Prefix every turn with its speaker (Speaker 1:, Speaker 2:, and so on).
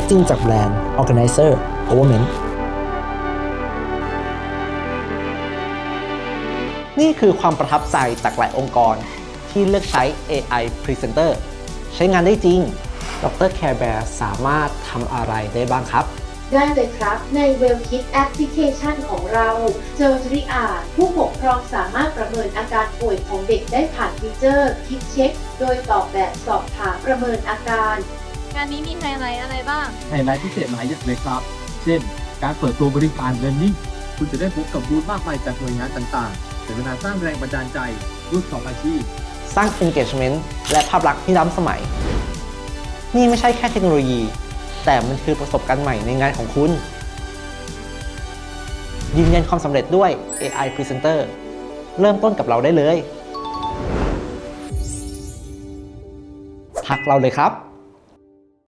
Speaker 1: สจริงจากแบรนด์ Organizer Government นี่คือความประทับใจจากหลายองค์กรที่เลือกใช้ AI Presenter ใช้งานได้จริง ดร Care Bear สามารถทำอะไรได้บ้างครับ
Speaker 2: ได้เลยครับ ใน w e l l k i t แอปพลิเคชันของเราเจอริอาผู้ปกครองสามารถประเมินอาการป่วยของเด็กได้ผ่านฟีเจอร์ คิดเช็ค โดยตอบแบบสอบถามประเมินอาการ
Speaker 3: งานนี้มีไฮไลท์อะไรบ้าง
Speaker 4: ไฮไลท์พิเศษหลายอย่างเลยครับ เช่น การเปิดตัวบริการ Learning คุณจะได้พบกับบูธมากมายจากหน่วยงานต่างๆเป็นเวลาสร้างแรงบันดาลใจรุ่นของอาชีพ
Speaker 1: สร้าง engagement และภาพลักษณ์ที่ล้ำสมัย นี่ไม่ใช่แค่เทคโนโลยี แต่มันคือประสบการณ์ใหม่ในงานของคุณ ยืนยันความสำเร็จด้วย AI Presenter เริ่มต้นกับเราได้เลย ทักเราเลยครับ